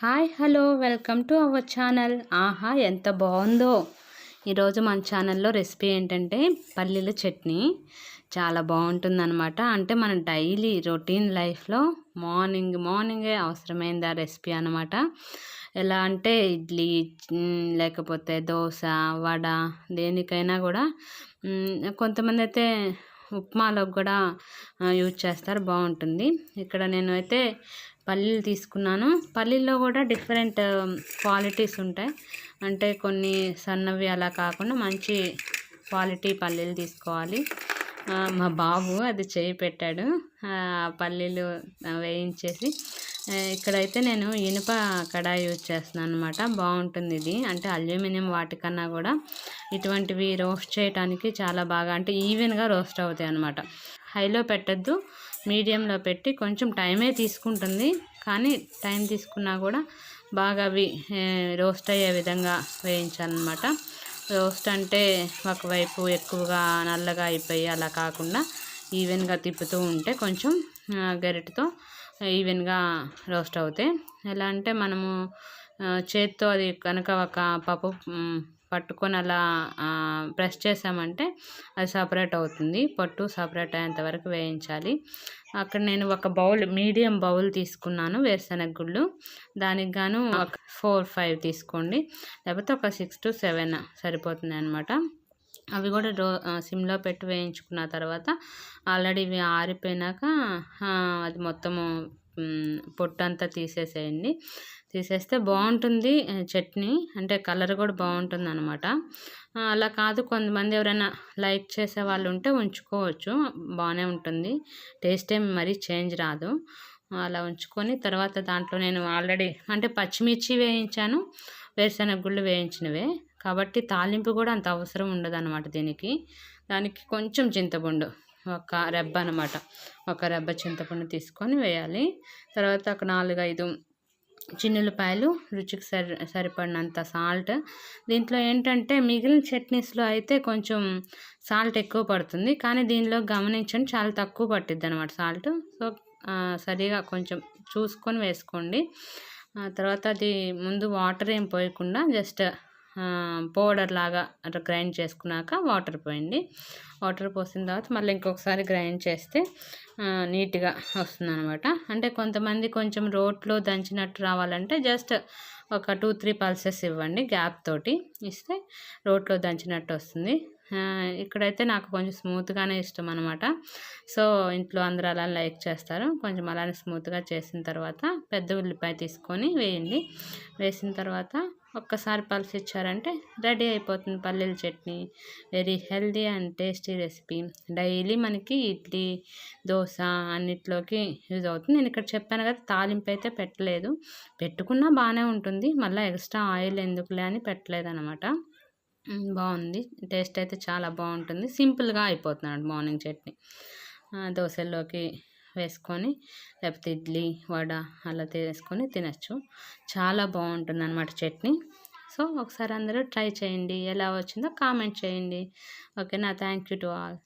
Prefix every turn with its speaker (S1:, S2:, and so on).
S1: Hi hello welcome to our channel. ఆహా ఎంత బాగుందో. ఈరోజు మన ఛానల్లో రెసిపీ ఏంటంటే పల్లీల చట్నీ. చాలా బాగుంటుందన్నమాట. అంటే మన డైలీ రొటీన్ లైఫ్లో మార్నింగ్ మార్నింగే అవసరమైంది ఆ రెసిపీ అనమాట ఎలా అంటే ఇడ్లీ లేకపోతే దోశ వడ దేనికైనా కూడా కొంతమంది అయితే ఉప్మాలోకి కూడా యూజ్ చేస్తారు. బాగుంటుంది. ఇక్కడ నేను అయితే పల్లీలు తీసుకున్నాను. పల్లీల్లో కూడా డిఫరెంట్ క్వాలిటీస్ ఉంటాయి. అంటే కొన్ని సన్నవి అలా కాకుండా మంచి క్వాలిటీ పల్లీలు తీసుకోవాలి. మా బాబు అది చేయి పెట్టాడు. పల్లీలు వేయించేసి. ఇక్కడైతే నేను ఇనుప కడాయి యూజ్ చేస్తున్నాను అనమాట బాగుంటుంది ఇది. అంటే అల్యూమినియం వాటికన్నా కూడా ఇటువంటివి రోస్ట్ చేయడానికి చాలా బాగా అంటే ఈవెన్గా రోస్ట్ అవుతాయి అనమాట హైలో పెట్టద్దు మీడియంలో పెట్టి కొంచెం టైమే తీసుకుంటుంది. కానీ టైం తీసుకున్నా కూడా బాగా అవి రోస్ట్ అయ్యే విధంగా వేయించాలన్నమాట. రోస్ట్ అంటే ఒకవైపు ఎక్కువగా నల్లగా అయిపోయి అలా కాకుండా ఈవెన్గా తిప్పుతూ ఉంటే కొంచెం గరిటతో ఈవెన్గా రోస్ట్ అవుతాయి. ఎలా అంటే మనము చేత్తో అది కనుక ఒక పప్పు పట్టుకొని అలా ప్రెస్ చేసామంటే అది సపరేట్ అవుతుంది. పట్టు సపరేట్ అయ్యేంత వరకు వేయించాలి. అక్కడ నేను ఒక బౌల్ మీడియం బౌల్ తీసుకున్నాను వేరుశనగ గుళ్ళు దానికి గాను ఒక ఫోర్ ఫైవ్ తీసుకోండి. లేకపోతే ఒక సిక్స్ టు సెవెన్ సరిపోతుంది అనమాట అవి కూడా రో సిమ్లో పెట్టి వేయించుకున్న తర్వాత ఆల్రెడీ ఇవి ఆరిపోయినాక అది మొత్తము పొట్టంతా తీసేసేయండి. తీసేస్తే బాగుంటుంది చట్నీ. అంటే కలర్ కూడా బాగుంటుంది అనమాట అలా కాదు కొంతమంది ఎవరైనా లైక్ చేసే వాళ్ళు ఉంటే ఉంచుకోవచ్చు. బాగానే ఉంటుంది. టేస్ట్ ఏమి మరీ చేంజ్ రాదు. అలా ఉంచుకొని తర్వాత దాంట్లో నేను ఆల్రెడీ అంటే పచ్చిమిర్చి వేయించాను వేరుశనగ గుళ్ళు వేయించినవే. కాబట్టి తాలింపు కూడా అంత అవసరం ఉండదు దీనికి. దానికి కొంచెం చింతపండు ఒక రెబ్బ అనమాట ఒక రెబ్బ చింతపండు తీసుకొని వేయాలి. తర్వాత ఒక నాలుగైదు చిన్నులపాయలు రుచికి సరి సరిపడినంత సాల్ట్. దీంట్లో ఏంటంటే మిగిలిన చట్నీస్లో అయితే కొంచెం సాల్ట్ ఎక్కువ పడుతుంది. కానీ దీనిలో గమనించండి చాలా తక్కువ పట్టిద్ది అనమాట సాల్ట్. సో సరిగా కొంచెం చూసుకొని వేసుకోండి. తర్వాత అది ముందు వాటర్ ఏం పోయకుండా జస్ట్ పౌడర్ లాగా అట్లా గ్రైండ్ చేసుకున్నాక వాటర్ పోయండి. వాటర్ పోసిన తర్వాత మళ్ళీ ఇంకొకసారి గ్రైండ్ చేస్తే నీట్గా వస్తుంది అనమాట అంటే కొంతమంది కొంచెం రోట్లో దంచినట్టు రావాలంటే జస్ట్ ఒక టూ త్రీ పల్సెస్ ఇవ్వండి గ్యాప్ తోటి. ఇస్తే రోట్లో దంచినట్టు వస్తుంది. ఇక్కడైతే నాకు కొంచెం స్మూత్గానే ఇష్టం అనమాట సో ఇంట్లో అందరూ అలా లైక్ చేస్తారు. కొంచెం అలానే స్మూత్గా చేసిన తర్వాత పెద్ద ఉల్లిపాయ తీసుకొని వేయండి. వేసిన తర్వాత ఒక్కసారి పల్స్ ఇచ్చారంటే రెడీ అయిపోతుంది పల్లీల chutney. Very healthy and tasty recipe. Daily మనకి ఇడ్లీ దోశ అన్నిట్లోకి యూజ్ అవుతుంది. నేను ఇక్కడ చెప్పాను కదా తాలింపు అయితే పెట్టలేదు. పెట్టుకున్నా బాగానే ఉంటుంది. మళ్ళీ ఎక్స్ట్రా ఆయిల్ ఎందుకులే అని పెట్టలేదు అనమాట బాగుంది. టేస్ట్ అయితే చాలా బాగుంటుంది. సింపుల్గా అయిపోతుంది మార్నింగ్ చట్నీ. దోశల్లోకి వేసుకొని లేకపోతే ఇడ్లీ వడ అలా వేసుకొని తినచ్చు. చాలా బాగుంటుంది అనమాట చట్నీ. సో ఒకసారి అందరూ ట్రై చేయండి. ఎలా వచ్చిందో కామెంట్ చేయండి. ఓకేనా థ్యాంక్ యూ టు ఆల్.